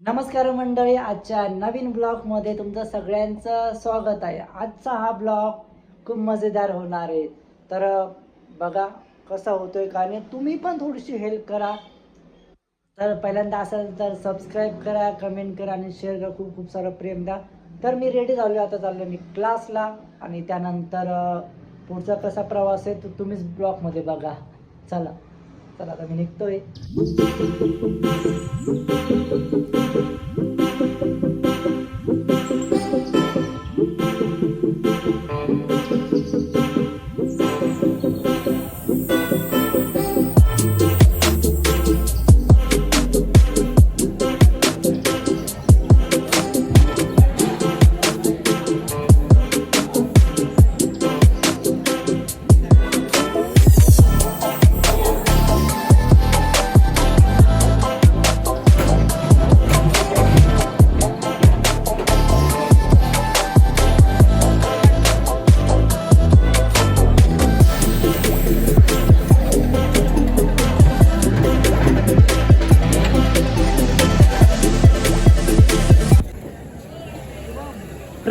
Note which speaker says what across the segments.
Speaker 1: नमस्कार मंडळी आजच्या नवीन ब्लॉगमध्ये तुमचं सगळ्यांचं स्वागत आहे. आजचा हा ब्लॉग खूप मजेदार होणार आहे. तर बघा कसा होतोय का आणि तुम्ही पण थोडीशी हेल्प करा. तर पहिल्यांदा असेल तर सबस्क्राईब करा कमेंट करा आणि शेअर करा. खूप खूप सारं प्रेम द्या. तर मी रेडी झालो आता चाललो मी क्लासला आणि त्यानंतर पुढचा कसा प्रवास आहे तो तुम्हीच ब्लॉगमध्ये बघा. चला. चला आता मी निघतोय.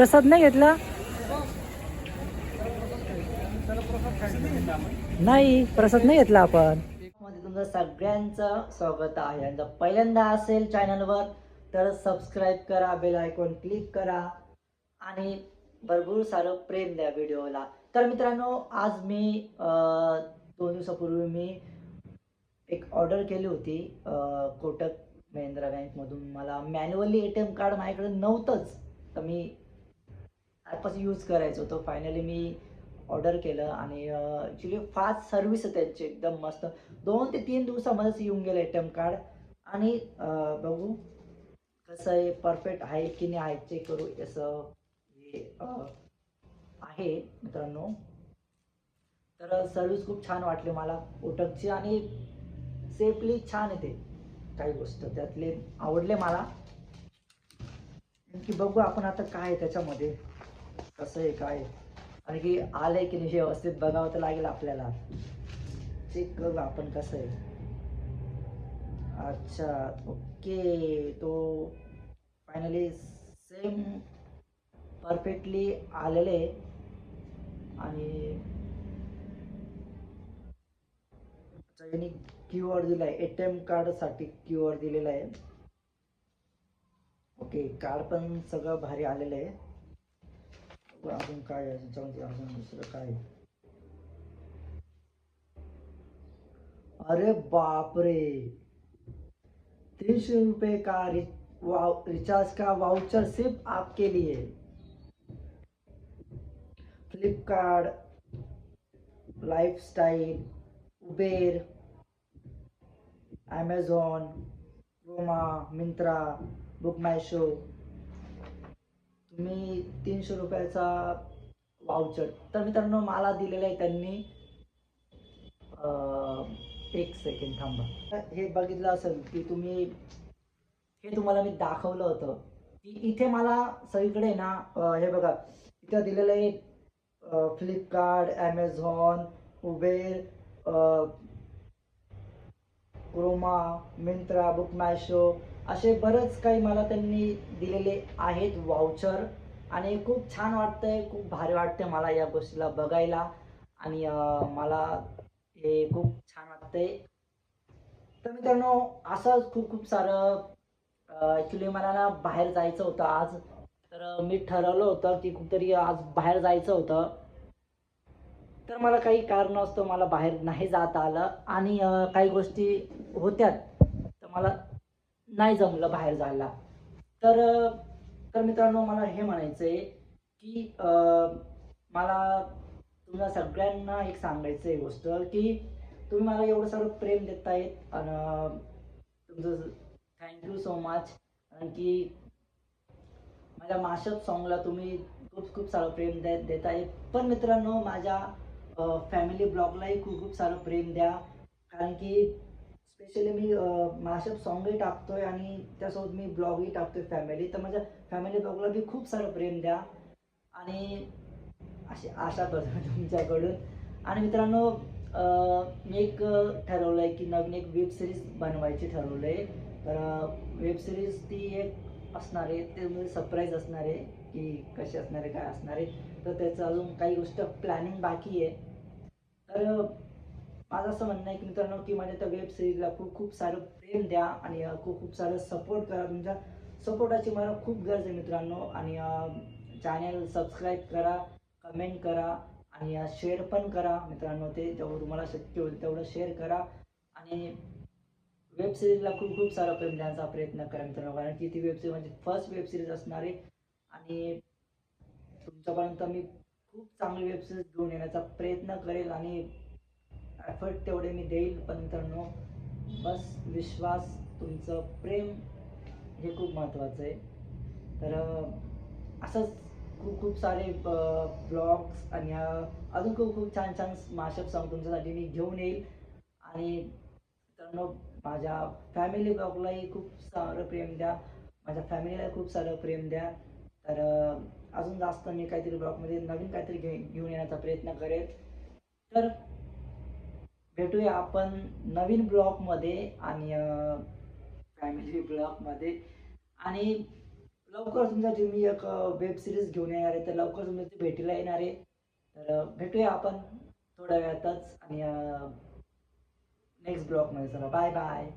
Speaker 1: प्रसाद नाही घेतला? नाही प्रसाद नाही घेतला आपण. तुमचं सगळ्यांचं स्वागत आहे. आणि जर पहिल्यांदा असेल चॅनलवर तर सबस्क्राईब करा बेल आयकॉन क्लिक करा. आणि भरपूर सारं प्रेम द्या व्हिडिओला. तर मित्रांनो आज मी दोन दिवसापूर्वी मी एक ऑर्डर केली होती. कोटक महिंद्रा बँकमधून मला manually A T M card माझ्याकडे नव्हतंच. तर मी ॲपच यूज करायचं होतं फायनली मी ऑर्डर केलं आणि ॲक्च्युली फास्ट सर्व्हिस आहे त्यांची एकदम मस्त. दोन ते तीन दिवसामध्येच येऊन गेलं ए टी एम कार्ड आणि बघू कसं आहे परफेक्ट आहे की नाही आहे चेक करू असं हे आहे मित्रांनो. तर सर्व्हिस खूप छान वाटली मला ओटकची आणि सेफली छान आहे ते काही गोष्ट. त्यातले आवडले मला. की बघू आपण आता काय आहे त्याच्यामध्ये. कसं आहे काय आणि की आलंय की नाही व्यवस्थित बघावं तर लागेल आपल्याला. चेक करू आपण कसं आहे. अच्छा ओके. तो फायनली सेम परफेक्टली आलेले आणि यांनी क्यू आर दिलाय. ए टी एम कार्डसाठी क्यू आर दिलेला आहे. ओके कार्ड पण सगळं भारी आलेलं आहे. अजून काय आहे. अरे बापरे तीनशे रुपये का रिचार्ज का वाउचर सिर्फ़ आपके लिए Flipkart, Lifestyle, Uber Amazon Croma Myntra, Book My Show मी तीनशे रुपयाचा वाउचर तर मित्रांनो मला दिलेला आहे त्यांनी एक सेकंड थांबा. तर हे बघितलं असेल की तुम्ही हे तुम्हाला मी दाखवलं होतं. की इथे मला सगळीकडे ना हे बघा इथं दिलेलं आहे Flipkart Amazon Uber Croma Myntra Book My Show असे बरेच काही मला त्यांनी दिलेले आहेत वाउचर आणि खूप छान वाटतंय खूप भारी वाटतंय मला या गोष्टीला बघायला. आणि मला हे खूप छान वाटतंय. तर मित्रांनो असंच खूप खूप सारं ॲक्च्युली मला ना बाहेर जायचं होतं आज. तर मी ठरवलं होतं की कुठेतरी आज बाहेर जायचं होतं. तर मला काही कारणास्तव मला बाहेर नाही जाता आलं. आणि काही गोष्टी होत्यात. तर मला नाही जमलं बाहेर जायला. तर तर मित्रांनो मला हे म्हणायचं आहे की मला तुम्हाला सगळ्यांना एक सांगायचं आहे गोष्ट की तुम्ही मला एवढं सर्व प्रेम देतायत आणि तुमचं थँक्यू सो मच कारण की माझ्या माशात सॉंगला तुम्ही खूप खूप सारं प्रेम देत आहे पण मित्रांनो माझ्या फॅमिली ब्लॉगलाही खूप खूप सारं प्रेम द्या. कारण की स्पेशली मी माशप सॉंगही टाकतोय आणि त्यासोबत मी ब्लॉगही टाकतोय फॅमिली तर माझ्या फॅमिली ब्लॉगला मी खूप सारं प्रेम द्या. आणि अशी आशा करतो तुमच्याकडून. आणि मित्रांनो मी एक ठरवलं आहे की नवीन एक वेब सिरीज बनवायची ठरवलं आहे तर वेब सिरीज ती एक असणार आहे ते म्हणजे सरप्राईज असणार आहे की कशी असणार आहे काय असणार आहे. तर त्याचं अजून काही गोष्ट प्लॅनिंग बाकी आहे. तर माझं असं म्हणणं आहे की मित्रांनो की माझ्या त्या वेब सिरीजला खूप खूप सारं प्रेम द्या आणि खूप खूप सारं सपोर्ट करा. तुमच्या सपोर्टाची मला खूप गरज आहे मित्रांनो. आणि चॅनल सबस्क्राईब करा कमेंट करा आणि शेअर पण करा मित्रांनो ते. जेवढं तुम्हाला शक्य होईल तेवढं शेअर करा. आणि वेब सिरीजला खूप खूप सारं प्रेम देण्याचा प्रयत्न करा मित्रांनो. कारण की ती वेबसिरीज म्हणजे फर्स्ट वेब सिरीज असणार आहे. आणि तुमच्यापर्यंत मी खूप चांगली वेबसिरीज घेऊन येण्याचा प्रयत्न करेल आणि एफर्ट तेवढे मी देईल पण मित्रांनो बस विश्वास तुमचं प्रेम हे खूप महत्त्वाचं आहे. तर असंच खूप खूप सारे ब्लॉग्स आणि अजून खूप खूप छान छान माशप सॉंग तुमच्यासाठी मी घेऊन येईल. आणि मित्रांनो माझ्या फॅमिली ब्लॉगलाही खूप सारं प्रेम द्या. माझ्या फॅमिलीला खूप सारं प्रेम द्या. तर अजून जास्त मी काहीतरी ब्लॉगमध्ये नवीन काहीतरी घे घेऊन येण्याचा प्रयत्न करेल. तर भेटूया आपण नवीन ब्लॉगमध्ये आणि फॅमिली ब्लॉगमध्ये आणि लवकर तुमच्यासाठी मी एक वेब सिरीज घेऊन येणार आहे तर लवकर तुमच्या भेटीला येणार आहे. तर भेटूया आपण थोड्या वेळातच आणि नेक्स्ट ब्लॉगमध्ये चला. Bye bye